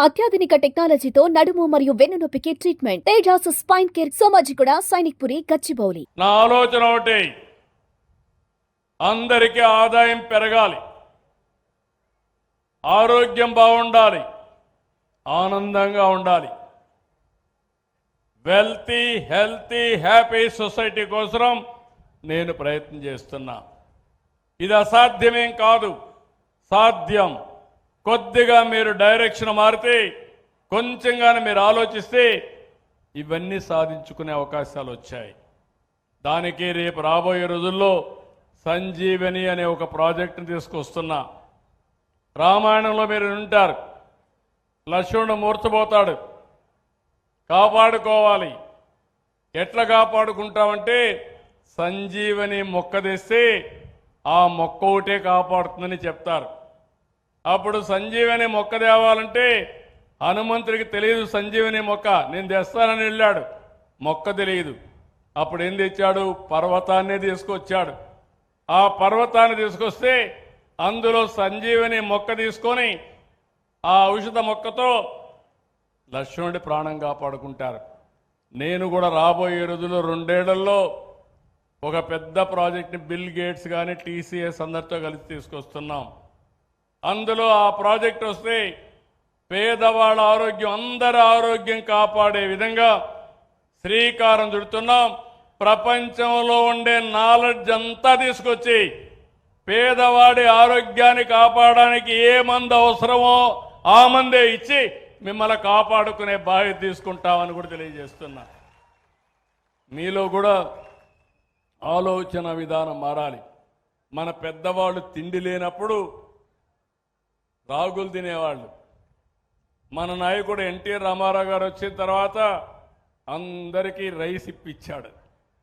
అత్యాధునిక టెక్నాలజీతో నడుము మరియు వెన్నునొప్పికి treatment Tejas spine care Somajiguda Sainikpuri Gachibowli. నా ఆలోచన ఒకటి. అందరికీ ఆదాయం పెరగాలి. ఆరోగ్యం బాగుండాలి. ఆనందంగా ఉండాలి. వెల్తీ హెల్తీ హ్యాపీ సొసైటీ కోసం నేను ప్రయత్నం చేస్తున్నా. ఇది అసాధ్యమేం కాదు. సాధ్యం. కొద్దిగా మీరు డైరెక్షన్ మారితే కొంచెంగానే మీరు ఆలోచిస్తే ఇవన్నీ సాధించుకునే అవకాశాలు వచ్చాయి. దానికి రేపు రాబోయే రోజుల్లో సంజీవని అనే ఒక ప్రాజెక్టును తీసుకొస్తున్నా. రామాయణంలో మీరు ఉంటారు లక్ష్మణుడు మూర్చబోతాడు. కాపాడుకోవాలి. ఎట్లా కాపాడుకుంటామంటే సంజీవని మొక్క తెస్తే ఆ మొక్క ఒకటే కాపాడుతుందని చెప్తారు. అప్పుడు సంజీవని మొక్క తేవాలంటే హనుమంతుడికి తెలియదు సంజీవని మొక్క. నేను తెస్తానని వెళ్ళాడు. మొక్క తెలియదు అప్పుడు ఏం తెచ్చాడు? పర్వతాన్నే తీసుకొచ్చాడు. ఆ పర్వతాన్ని తీసుకొస్తే అందులో సంజీవని మొక్క తీసుకొని ఆ ఔషధ మొక్కతో లక్ష్మణుడి ప్రాణం కాపాడుకుంటారు. నేను కూడా రాబోయే రోజుల్లో రెండేళ్ళలో ఒక పెద్ద ప్రాజెక్ట్ని బిల్ గేట్స్ కానీ టీసీఎస్ అందరితో కలిసి తీసుకొస్తున్నాం. అందులో ఆ ప్రాజెక్ట్ వస్తే పేదవాళ్ళ ఆరోగ్యం అందరి ఆరోగ్యం కాపాడే విధంగా శ్రీకారం చుడుతున్నాం. ప్రపంచంలో ఉండే నాలెడ్జ్ అంతా తీసుకొచ్చి పేదవాడి ఆరోగ్యాన్ని కాపాడడానికి ఏ మందు అవసరమో ఆ మందే ఇచ్చి మిమ్మల్ని కాపాడుకునే బాధ్యత తీసుకుంటామని కూడా తెలియజేస్తున్నా. మీలో కూడా ఆలోచన విధానం మారాలి. మన పెద్దవాళ్ళు తిండి లేనప్పుడు రాగులు తినేవాళ్ళు. మన నాయకుడు ఎన్టీఆర్ రామారావు గారు వచ్చిన తర్వాత అందరికీ రైస్ ఇప్పించాడు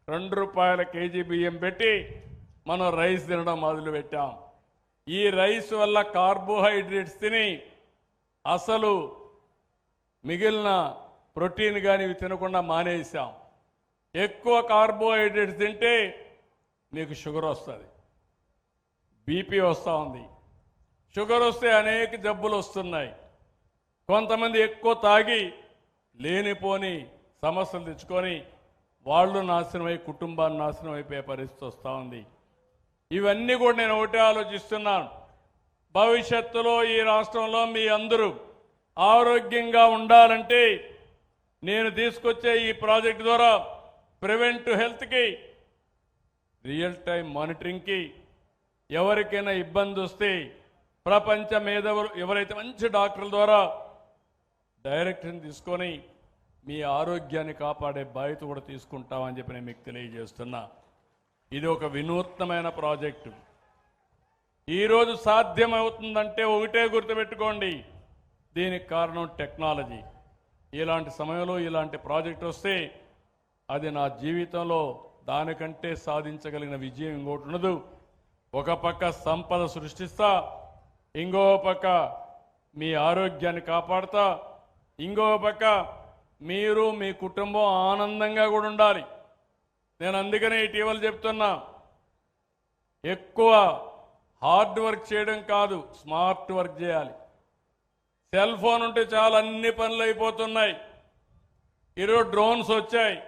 రెండు రూపాయల కేజీ బియ్యం పెట్టి మనం రైస్ తినడం మొదలుపెట్టాం. ఈ రైస్ వల్ల కార్బోహైడ్రేట్స్ తిని అసలు మిగిలిన ప్రోటీన్ కానీ ఇవి తినకుండా మానేసాం. ఎక్కువ కార్బోహైడ్రేట్స్ తింటే నీకు షుగర్ వస్తుంది. బీపీ వస్తూ ఉంది. షుగర్ వస్తే అనేక జబ్బులు వస్తున్నాయి. కొంతమంది ఎక్కువ తాగి లేనిపోని సమస్యలు తెచ్చుకొని వాళ్ళు నాశనమై కుటుంబాన్ని నాశనం అయిపోయే పరిస్థితి వస్తూ ఉంది. ఇవన్నీ కూడా నేను ఒకటే ఆలోచిస్తున్నాను. భవిష్యత్తులో ఈ రాష్ట్రంలో మీ అందరూ ఆరోగ్యంగా ఉండాలంటే నేను తీసుకొచ్చే ఈ ప్రాజెక్ట్ ద్వారా ప్రివెంట్ హెల్త్కి రియల్ టైం మానిటరింగ్కి ఎవరికైనా ఇబ్బంది వస్తే ప్రపంచ మేధవులు ఎవరైతే మంచి డాక్టర్ల ద్వారా డైరెక్షన్ తీసుకొని మీ ఆరోగ్యాన్ని కాపాడే బాధ్యత కూడా తీసుకుంటామని చెప్పి నేను మీకు తెలియజేస్తున్నా. ఇది ఒక వినూత్నమైన ప్రాజెక్టు. ఈరోజు సాధ్యమవుతుందంటే ఒకటే గుర్తుపెట్టుకోండి. దీనికి కారణం టెక్నాలజీ. ఇలాంటి సమయంలో ఇలాంటి ప్రాజెక్ట్ వస్తే అది నా జీవితంలో దానికంటే సాధించగలిగిన విజయం ఇంకోటి ఉండదు. ఒక పక్క సంపద సృష్టిస్తా ఇంకో పక్క మీ ఆరోగ్యాన్ని కాపాడుతా. ఇంకో పక్క మీరు మీ కుటుంబం ఆనందంగా కూడా ఉండాలి. నేను అందుకనే ఇటీవల చెప్తున్నా. ఎక్కువ హార్డ్ వర్క్ చేయడం కాదు స్మార్ట్ వర్క్ చేయాలి. సెల్ ఫోన్ ఉంటే చాలా అన్ని పనులు అయిపోతున్నాయి. ఈరోజు డ్రోన్స్ వచ్చాయి.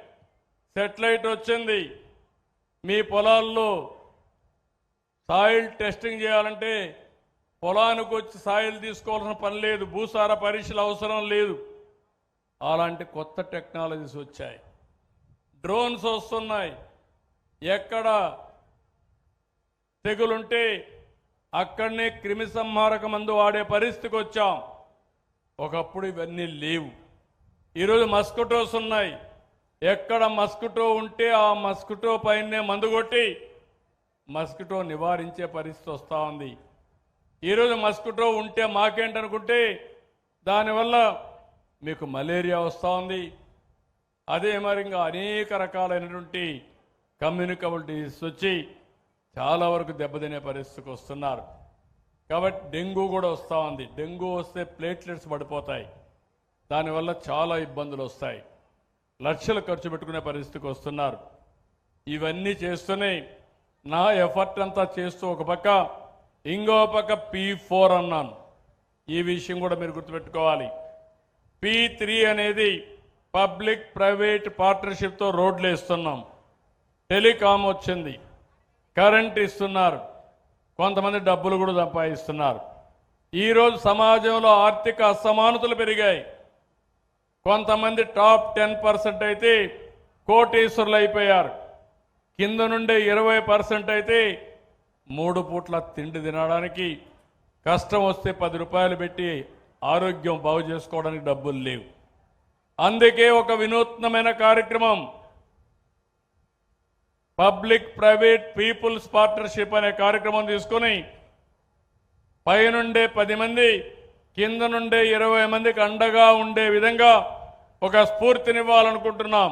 సెటిలైట్ వచ్చింది. మీ పొలాల్లో సాయిల్ టెస్టింగ్ చేయాలంటే పొలానికి వచ్చి సాయిలు తీసుకోవాల్సిన పని లేదు భూసార పరీక్షలు అవసరం లేదు. అలాంటి కొత్త టెక్నాలజీస్ వచ్చాయి. డ్రోన్స్ వస్తున్నాయి. ఎక్కడ తెగులుంటే అక్కడనే క్రిమి సంహారక మందు వాడే పరిస్థితికి వచ్చాం. ఒకప్పుడు ఇవన్నీ లేవు. ఈరోజు మస్కిటోస్ ఉన్నాయి. ఎక్కడ మస్కిటో ఉంటే ఆ మస్కిటో పైనే మందు కొట్టి మస్కిటో నివారించే పరిస్థితి వస్తూ ఉంది. ఈరోజు మస్కిటో ఉంటే మాకేంటనుకుంటే దానివల్ల మీకు మలేరియా వస్తూ ఉంది. అదే మరి ఇంకా అనేక రకాలైనటువంటి కమ్యూనికబుల్ డిసీజ్ వచ్చి చాలా వరకు దెబ్బతినే పరిస్థితికి వస్తున్నారు. కాబట్టి డెంగ్యూ కూడా వస్తూ ఉంది. డెంగ్యూ వస్తే ప్లేట్లెట్స్ పడిపోతాయి. దానివల్ల చాలా ఇబ్బందులు వస్తాయి. లక్షలు ఖర్చు పెట్టుకునే పరిస్థితికి వస్తున్నారు. ఇవన్నీ చేస్తూనే నా ఎఫర్ట్ అంతా చేస్తూ ఒక పక్క ఇంకో పక్క పీ ఫోర్ అన్నాను. ఈ విషయం కూడా మీరు గుర్తుపెట్టుకోవాలి. పి త్రీ అనేది పబ్లిక్ ప్రైవేట్ పార్ట్నర్షిప్తో రోడ్లు వేస్తున్నాం. టెలికామ్ వచ్చింది. కరెంట్ ఇస్తున్నారు. కొంతమంది డబ్బులు కూడా సంపాదిస్తున్నారు. ఈరోజు సమాజంలో ఆర్థిక అసమానతలు పెరిగాయి. కొంతమంది టాప్ టెన్ పర్సెంట్ అయితే కోటీశ్వరులు అయిపోయారు. కింద నుండే ఇరవై పర్సెంట్ అయితే మూడు పూట్ల తిండి తినడానికి కష్టం వస్తే పది రూపాయలు పెట్టి ఆరోగ్యం బాగు చేసుకోవడానికి డబ్బులు లేవు. అందుకే ఒక వినూత్నమైన కార్యక్రమం. పబ్లిక్ ప్రైవేట్ పీపుల్స్ పార్ట్నర్షిప్ అనే కార్యక్రమం తీసుకొని పైనుండే పది మంది కింద నుండే ఇరవై మందికి అండగా ఉండే విధంగా ఒక స్ఫూర్తినివ్వాలనుకుంటున్నాం.